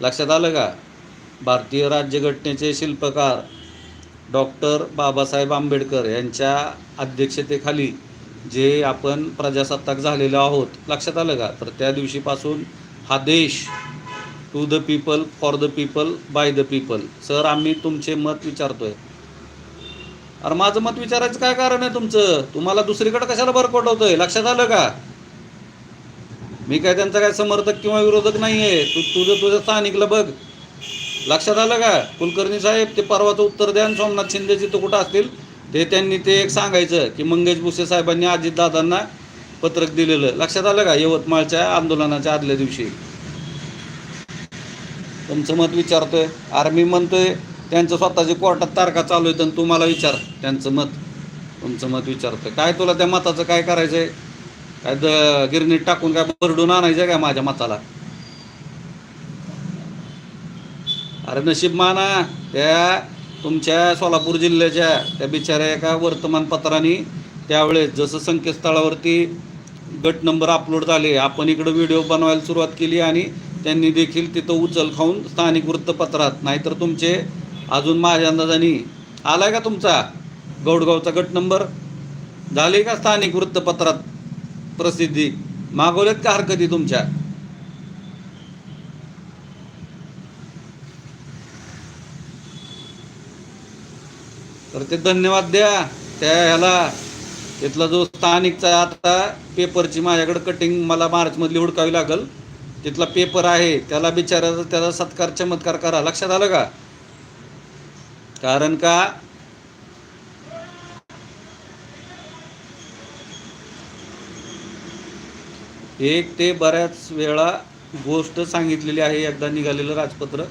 लक्षात आलं का? भारतीय राज्यघटनेचे शिल्पकार डॉक्टर बाबासाहेब आंबेडकर यांच्या अध्यक्षतेखाली जे आपण प्रजासत्ताक झालेलो आहोत लक्षात आलं का? तर त्या दिवशीपासून हा देश to the people for the people by the people sir आम्ही तुमचे मत विचारतोय. अरे माझं मत विचारायचं काय कारण आहे तुमचं? तुम्हाला दुसरीकडे कशाला बरं पडवतोय लक्षात आलं का? मी काय त्यांचा काय समर्थक किंवा विरोधक नाही आहे तू तुझं तुझं स्थानिकला बघ. लक्षात आलं का? कुलकर्णी साहेब ते परवाचं उत्तर द्या आणि सोमनाथ शिंदे जिथं कुठं असतील ते त्यांनी ते एक सांगायचं की मंगेश भुसे साहेबांनी अजितदादांना पत्रक दिलेलं. लक्षात आलं का? यवतमाळच्या आंदोलनाच्या आदल्या दिवशी. तुमचं मत विचारतोय. अरे मी म्हणतोय त्यांचं स्वतःचे कोर्टात तारखा चालू आहेत आणि तू मला विचार. त्यांचं मत. तुमचं मत विचारतोय. काय तुला त्या मताचं काय करायचं आहे काय द गिरणीत टाकून काय बरडून आणायचं काय माझ्या मताला? अरे नशीब माना त्या तुमच्या सोलापूर जिल्ह्याच्या त्या बिचाऱ्या एका वर्तमानपत्राने त्यावेळेस जसं संकेतस्थळावरती गट नंबर अपलोड झाले आपण इकडं व्हिडिओ बनवायला सुरुवात केली आणि त्यांनी देखील तिथं उचल खाऊन स्थानिक वृत्तपत्रात नाहीतर तुमचे अजून माझ्या अंदाजाने आलाय का तुमचा गौडगावचा गट नंबर? झाले का स्थानिक वृत्तपत्रात? प्रसिद्धी. मागवलेत का हरकती तुमच्या? तर ते धन्यवाद द्या. त्या ह्याला तिथला जो स्थानिकचा आता पेपरची माझ्याकडे कटिंग मला मार्चमधली हुडकावी लागल. तिथला पेपर आहे त्याला बिचारायचा त्याला सत्कार चमत्कार करा. लक्षात आलं का? कारण का? एक ते बऱ्याच वेळा गोष्ट सांगितलेली आहे एकदा निघालेलं राजपत्र.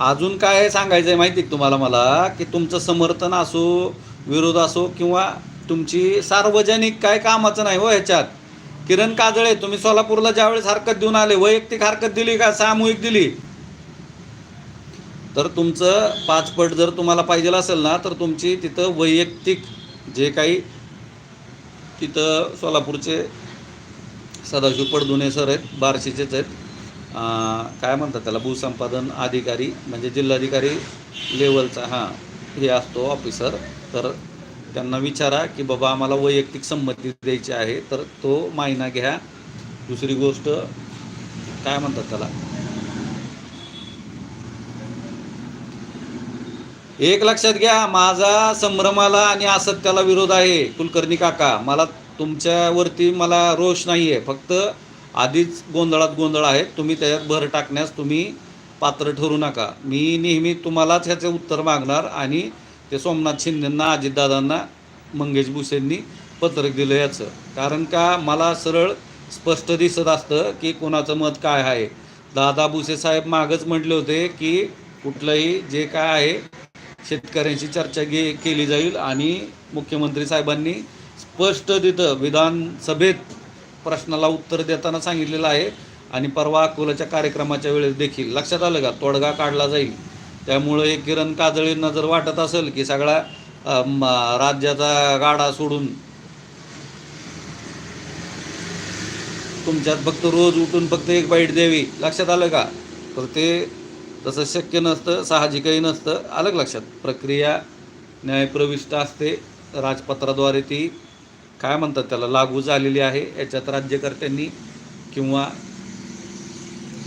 अजून काय आहे सांगायचं आहे माहिती आहे तुम्हाला मला? की तुमचं समर्थन असो विरोध असो किंवा तुमची सार्वजनिक काय कामाचं नाही हो ह्याच्यात. किरण काजळे तुम्ही सोलापूरला ज्यावेळेस हरकत देऊन आले वैयक्तिक हरकत दिली का? सामूहिक दिली? तर तुमचं पाचपट जर तुम्हाला पाहिजे असेल ना तर तुमची तिथं वैयक्तिक जे काही तिथं सोलापूरचे सदाशिव पडदुने सर आहेत बार्शीचेच आहेत. काय म्हणतात त्याला भूसंपादन अधिकारी म्हणजे जिल्हाधिकारी लेवलचा हां हे असतो ऑफिसर तर त्यांना विचारा की बाबा आम्हाला वैयक्तिक संमती द्यायची आहे तर तो मायना घ्या. दुसरी गोष्ट काय म्हणतात त्याला? एक लक्षात घ्या माझा संभ्रमाला आणि असत्याला विरोध आहे कुलकर्णी काका. मला तुमच्यावरती मला रोष नाही आहे फक्त आधीच गोंधळात गोंधळ आहे तुम्ही त्याच्यात भर टाकण्यास तुम्ही पात्र ठरू नका. मी नेहमी तुम्हालाच ह्याचे उत्तर मागणार आणि ते सोमनाथ शिंदेंना अजितदादांना मंगेश भुसेंनी पत्रक दिलं याचं. कारण का मला सरळ स्पष्ट दिसत असतं की कोणाचं मत काय आहे. दादा भुसे साहेब मागच म्हटले होते की कुठलंही जे काय आहे शेतकऱ्यांशी चर्चा घे केली जाईल आणि मुख्यमंत्री साहेबांनी स्पष्ट तिथं विधानसभेत प्रश्नाला उत्तर देताना सांगितलेलं आहे. आणि परवा अकोलाच्या कार्यक्रमाच्या वेळेस देखील लक्षात आलं का? तोडगा काढला जाईल. त्यामुळं एक किरण काजळींना जर वाटत असेल की सगळा राज्याचा गाडा सोडून तुमच्यात फक्त रोज उठून फक्त एक बाईट द्यावी लक्षात आलं का? तर ते तसं शक्य नसतं साहजिकही नसतं. आलं लक्षात? प्रक्रिया न्यायप्रविष्ट असते. राजपत्राद्वारे ती काय म्हणतात त्याला लागू झालेली आहे. याच्यात राज्यकर्त्यांनी किंवा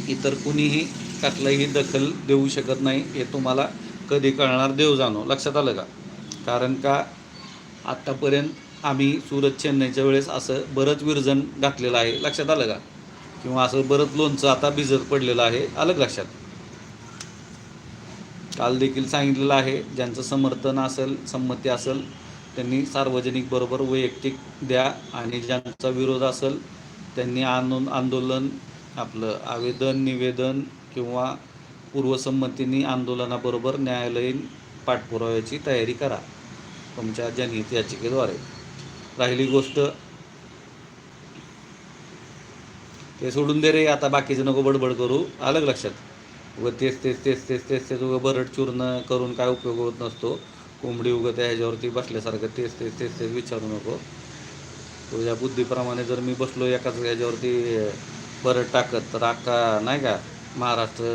इतर कुणीही कसलाही दखल देऊ शकत नाही हे तुम्हाला कधी कळणार देव जाणो. लक्षात आलं का? कारण का आत्तापर्यंत आम्ही सुरत चेन्नईच्या वेळेस असं बरंच विरजन घातलेलं आहे. लक्षात आलं का? किंवा असं बरंच लोणचं आता भिजत पडलेलं आहे. आलं लक्षात? काल देखील सांगितलेलं आहे ज्यांचं समर्थन असेल संमती असेल त्यांनी सार्वजनिक बरोबर वैयक्तिक द्या आणि ज्यांचा विरोध असेल त्यांनी आंदोलन आंदोलन आपलं आवेदन निवेदन किंवा पूर्वसंमतीने आंदोलनाबरोबर न्यायालयीन पाठपुराव्याची तयारी करा तुमच्या जनहित याचिकेद्वारे. राहिली गोष्ट. ते सोडून दे रे आता बाकीचं नको बडबड करू. आलं लक्षात? व तेच तेच तेच तेच तेच तेच उगं बरड चूर्ण करून काय उपयोग होत नसतो. कोंबडी उगत्या ह्याच्यावरती बसल्यासारखं तेच तेच तेच तेच विचारू नको. तुझ्या बुद्धीप्रमाणे जर मी बसलो एकाच ह्याच्यावरती परत टाकत तर अख्खा नाही का महाराष्ट्र